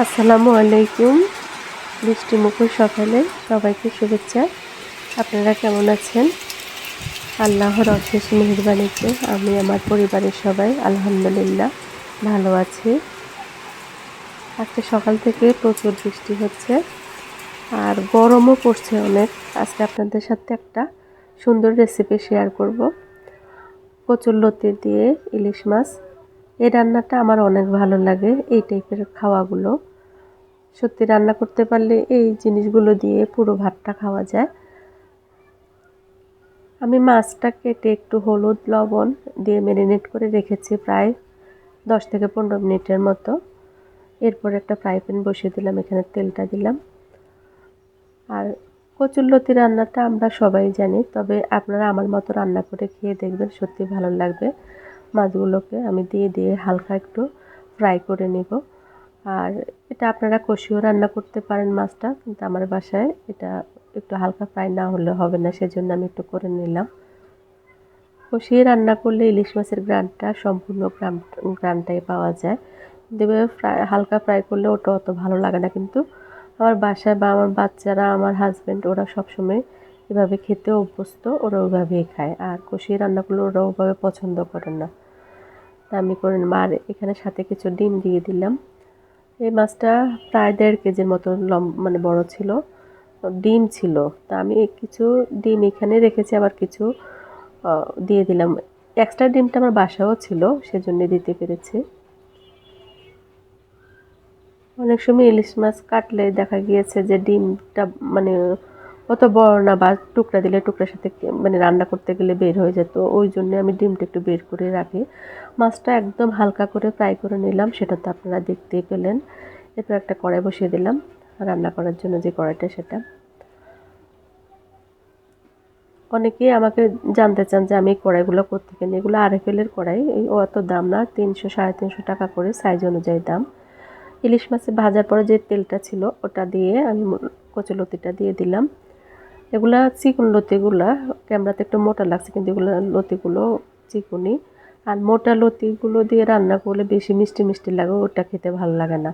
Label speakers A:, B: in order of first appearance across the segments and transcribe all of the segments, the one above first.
A: আসসালামু আলাইকুম বৃষ্টি মুখর সকালে সবাইকে শুভেচ্ছা। আপনারা কেমন আছেন? আল্লাহর অশেষ মেহরবানিতে আমি, আমার পরিবারের সবাই আলহামদুলিল্লাহ ভালো আছি। আজকে সকাল থেকে প্রচুর বৃষ্টি হচ্ছে আর গরমও পড়ছে অনেক। আজকে আপনাদের সাথে একটা সুন্দর রেসিপি শেয়ার করব। কচুর লতি দিয়ে ইলিশ মাছ এই রান্নাটা আমার অনেক ভালো লাগে, এই টাইপের খাওয়াগুলো। সত্যি রান্না করতে পারলে এই জিনিসগুলো দিয়ে পুরো ভাতটা খাওয়া যায়। আমি মাছটা কেটে একটু হলুদ, লবণ দিয়ে ম্যারিনেট করে রেখেছি প্রায় দশ থেকে পনেরো মিনিটের মতো। এরপর একটা ফ্রাই প্যান বসিয়ে দিলাম, এখানে তেলটা দিলাম। আর কচুরলতি রান্নাটা আমরা সবাই জানি, তবে আপনারা আমার মতো রান্না করে খেয়ে দেখবেন সত্যি ভালো লাগবে। মাছগুলোকে আমি দিয়ে দিয়ে হালকা একটু ফ্রাই করে নেব। আর এটা আপনারা কষিও রান্না করতে পারেন মাছটা, কিন্তু আমার বাসায় এটা একটু হালকা ফ্রাই না হলে হবে না, সেজন্য আমি একটু করে নিলাম। কষিয়ে রান্না করলে ইলিশ মাছের গ্রানটা, সম্পূর্ণ গ্রাম, গ্রানটাই পাওয়া যায়। দেবে ফ্রাই হালকা ফ্রাই করলে ওটা অত ভালো লাগে না, কিন্তু আমার বাসায় বা আমার বাচ্চারা, আমার হাজব্যান্ড ওরা সবসময় এভাবে খেতে অভ্যস্ত ওরা ওইভাবেই খায়। আর কষিয়ে রান্নাগুলো ওরা ওভাবে পছন্দ করে না। তা আমি করে আর এখানে সাথে কিছু ডিম দিয়ে দিলাম। এই মাছটা প্রায় দেড় কেজির মতো লম মানে বড় ছিল। ডিম ছিল। তা আমি কিছু ডিম এখানে রেখেছি, আবার কিছু দিয়ে দিলাম। এক্সট্রা ডিমটা আমার বাসাও ছিল সেজন্য দিতে পেরেছি। অনেক সময় ইলিশ মাছ কাটলে দেখা গিয়েছে যে ডিমটা মানে অত বড় না বা টুকরা দিলে টুকরার সাথে মানে রান্না করতে গেলে বের হয়ে যেত। ওই জন্য আমি ডিমটা একটু বের করে রাখি। মাছটা একদম হালকা করে ফ্রাই করে নিলাম, সেটা তো আপনারা দেখতেই পেলেন। এরপর একটা কড়াই বসিয়ে দিলাম, রান্না করার জন্য যে কড়াইটা, সেটা। অনেকেই আমাকে জানতে চান যে আমি এই কড়াইগুলো করতে কিনি এগুলো আরএফএলের কড়াই, এই অত দাম না, তিনশো, সাড়ে তিনশো টাকা করে সাইজ অনুযায়ী দাম। ইলিশ মাছে ভাজার পরে যে তেলটা ছিল, ওটা দিয়ে আমি কচুলতিটা দিয়ে দিলাম। এগুলা চিকন লতিগুলা, ক্যামেরাতে একটু মোটা লাগছে, কিন্তু এগুলো লতিগুলো চিকুনি। আর মোটা লতিগুলো দিয়ে রান্না করলে বেশি মিষ্টি মিষ্টি লাগে, ওটা খেতে ভালো লাগে না।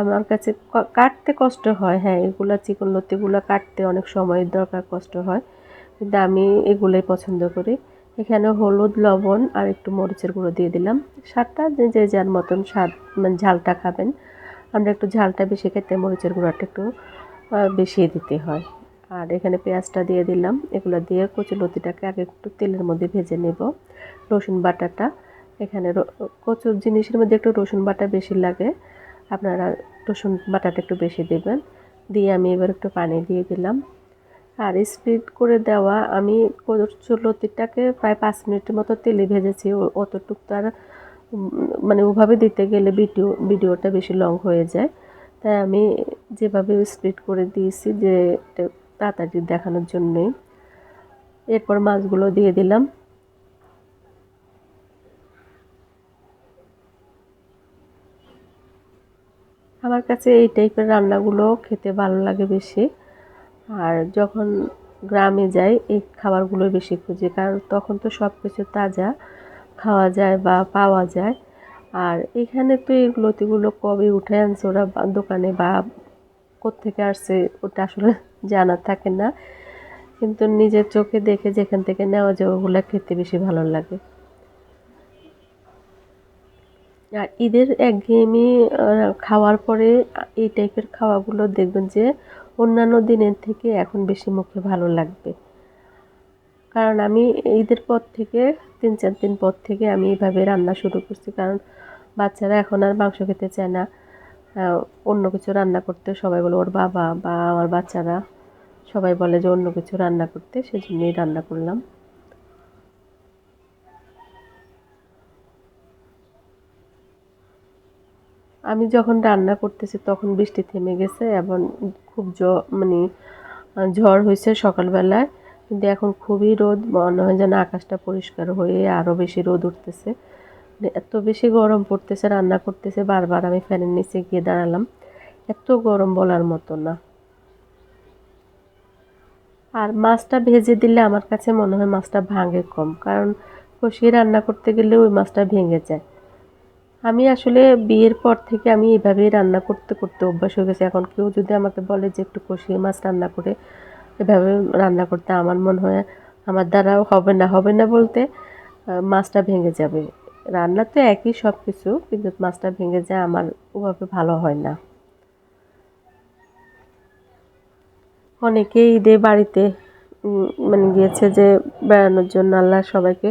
A: আমার কাছে কাটতে কষ্ট হয় হ্যাঁ এগুলা চিকন লতিগুলো কাটতে অনেক সময়ের দরকার, কষ্ট হয়। কিন্তু আমি এগুলোই পছন্দ করি। এখানে হলুদ, লবণ আর একটু মরিচের গুঁড়ো দিয়ে দিলাম। স্বাদটা যে যার মতন স্বাদ মানে ঝালটা খাবেন। আমরা একটু ঝালটা বেশি খেতে মরিচের গুঁড়োটা একটু বেশি দিতে হয়। আর এখানে পেঁয়াজটা দিয়ে দিলাম। এগুলো দিয়ে কচু লতিটাকে আগে একটু তেলের মধ্যে ভেজে নেব। রসুন বাটাটা। এখানে কচুর জিনিসের মধ্যে একটু রসুন বাটা বেশি লাগে। আপনারা রসুন বাটাটা একটু বেশি দেবেন। দিয়ে আমি এবার একটু পানি দিয়ে দিলাম। আর স্পিড করে দেওয়া আমি কচুর লতিটাকে প্রায় পাঁচ মিনিটের মতো তেলে ভেজেছি। অতটুক তার মানে ওভাবে দিতে গেলে ভিডিও, ভিডিওটা বেশি লং হয়ে যায়। তাই আমি যেভাবে স্প্লিট করে দিয়েছি যে তাড়াতাড়ি দেখানোর জন্যই। এরপর মাছগুলো দিয়ে দিলাম। আমার কাছে এই টাইপের রান্নাগুলো খেতে ভালো লাগে বেশি। আর যখন গ্রামে যাই, এই খাবারগুলো বেশি খুঁজি, কারণ তখন তো সব কিছু তাজা খাওয়া যায় বা পাওয়া যায়। আর এখানে তো এই লতিগুলো কবে উঠে আনছে ওরা দোকানে বা কোত্থেকে আসছে, ওটা আসলে জানা থাকে না। কিন্তু নিজের চোখে দেখে যেখান থেকে নেওয়া যায়, ওগুলো খেতে বেশি ভালো লাগে। আর ঈদের একঘেয়েমি খাওয়ার পরে এই টাইপের খাওয়াগুলো দেখবেন যে, অন্যান্য দিনের থেকে এখন বেশি মুখে ভালো লাগবে। কারণ আমি ঈদের পর থেকে, তিন চার দিন পর থেকে আমি এইভাবে রান্না শুরু করছি। কারণ বাচ্চারা এখন আর মাংস খেতে চায় না। অন্য কিছু রান্না করতে সবাই বলে, ওর বাবা বা আমার বাচ্চারা সবাই বলে যে অন্য কিছু রান্না করতে, সেজন্যই রান্না করলাম। আমি যখন রান্না করতেছি, তখন বৃষ্টি থেমে গেছে এবং খুব জ মানে ঝড় হয়েছে সকালবেলায়। কিন্তু এখন খুবই রোদ, মনে হয় যেন আকাশটা পরিষ্কার হয়ে আরও বেশি রোদ উঠতেছে। মানে এত বেশি গরম পড়তেছে, রান্না করতেছে, বারবার আমি ফ্যানের নিচে গিয়ে দাঁড়ালাম। এত গরম বলার মতো না। আর মাছটা ভেজে দিলে আমার কাছে মনে হয় মাছটা ভাঙে কম, কারণ কষিয়ে রান্না করতে গেলে ওই মাছটা ভেঙে যায়। আমি আসলে বিয়ের পর থেকে আমি এভাবেই রান্না করতে করতে অভ্যাস হয়ে গেছে। এখন কেউ যদি আমাকে বলে যে একটু কষিয়ে মাছ রান্না করে এভাবে রান্না করতে আমার মনে হয় আমার দ্বারাও হবে না হবে না বলতে মাছটা ভেঙে যাবে। রান্না তো একই সব কিছু কিন্তু মাছটা ভেঙে যায় আমার ওভাবে ভালো হয় না। অনেকেই ঈদে বাড়িতে মানে গিয়েছে যে বেড়ানোর জন্য আল্লাহ সবাইকে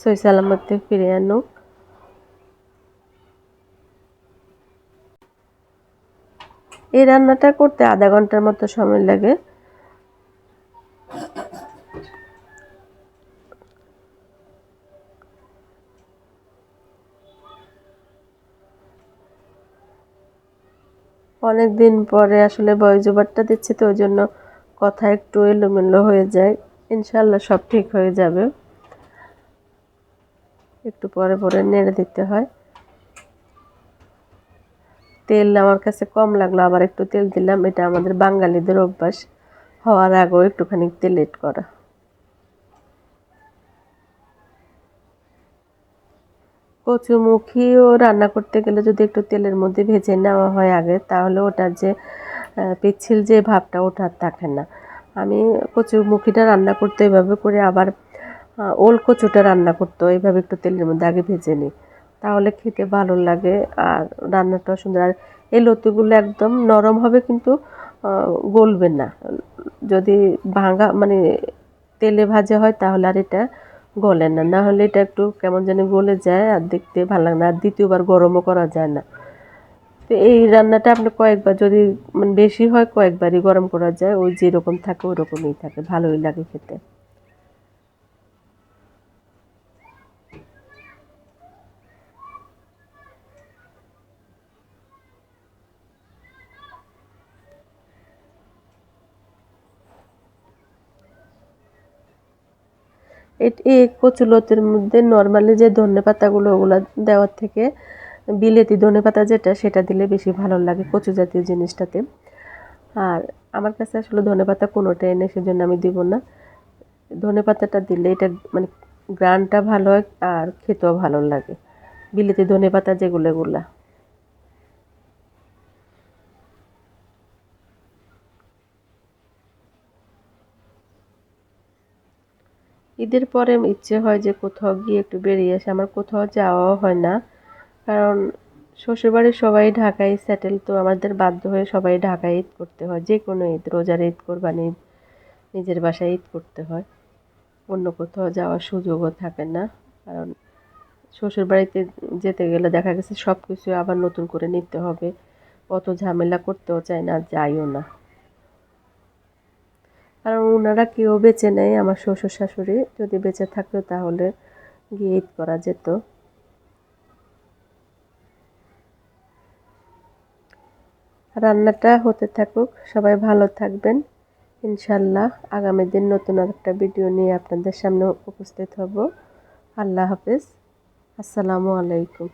A: সই সালামতে ফিরে আনুক। এই রান্নাটা করতে আধা ঘণ্টার মতো সময় লাগে। অনেক দিন পরে আসলে ভয়েস ওভারটা দিচ্ছি তো ওই জন্য কথা একটু এলোমেলো হয়ে যায়। ইনশাল্লাহ সব ঠিক হয়ে যাবে। একটু পরে পরে নেড়ে দিতে হয়। তেল আমার কাছে কম লাগল, আবার একটু তেল দিলাম। এটা আমাদের বাঙালিদের অভ্যাস। হওয়ার আগেও একটুখানি তেল এড করা। কচুমুখিও রান্না করতে গেলে যদি একটু তেলের মধ্যে ভেজে নেওয়া হয় আগে তাহলে ওটার যে আহ, পিচ্ছিল যে ভাবটা ওটা আর থাকে না। আমি কচুমুখিটা রান্না করতে এভাবে করে আবার ওল কচুটা রান্না করতে এইভাবে একটু তেলের মধ্যে আগে ভেজে নিই। তাহলে খেতে ভালো লাগে আর রান্নাটাও সুন্দর। আর এই লতিগুলো একদম নরম হবে কিন্তু গলবে না। যদি ভাঙা মানে তেলে ভাজা হয় তাহলে আর এটা গলে না। না হলে এটা একটু কেমন যেন গলে যায় আর দেখতে ভালো লাগে না। আর দ্বিতীয়বার গরমও করা যায় না। তো এই রান্নাটা আপনি কয়েকবার যদি মানে বেশি হয় কয়েকবারই গরম করা যায়, ওই যেরকম থাকে ওরকমই রকমই থাকে, ভালোই লাগে খেতে। এই কচুলতির মধ্যে নর্মালি যে ধনে পাতাগুলো ওগুলো দেওয়ার থেকে বিলেতি ধনে পাতা যেটা, সেটা দিলে বেশি ভালো লাগে কচু জাতীয় জিনিসটাতে। আর আমার কাছে আসলে ধনে পাতা কোনোটাই নেই, সেজন্য আমি দিব না। ধনে পাতাটা দিলে এটা মানে গ্রানটা ভালো হয় আর খেতেও ভালো লাগে। বিলেতি ধনে পাতা যেগুলো এগুলা। ঈদের পরে ইচ্ছে হয় যে কোথাও গিয়ে একটু বেরিয়ে আসে। আমার কোথাও যাওয়াও হয় না। কারণ শ্বশুরবাড়ির সবাই ঢাকায় সেটেল তো আমাদের বাধ্য হয়ে সবাই ঢাকায় ঈদ করতে হয়। যে কোনো ঈদ, রোজার ঈদ কোরবানি ঈদ, নিজের বাসায় ঈদ করতে হয়। অন্য কোথাও যাওয়ার সুযোগও থাকে না। কারণ শ্বশুরবাড়িতে যেতে গেলে দেখা গেছে সব কিছু আবার নতুন করে নিতে হবে। অত ঝামেলা করতেও চায় না যাইও না। কারণ ওনারা কেউ বেঁচে নেই, আমার শ্বশুর শাশুড়ি। যদি বেঁচে থাকতো তাহলে গিয়ে ঈদ করা যেত। রান্নাটা হতে থাকুক, সবাই ভালো থাকবেন। ইনশাল্লাহ আগামী দিন নতুন একটা ভিডিও নিয়ে আপনাদের সামনে উপস্থিত হব। আল্লাহ হাফেজ। আসসালামু আলাইকুম।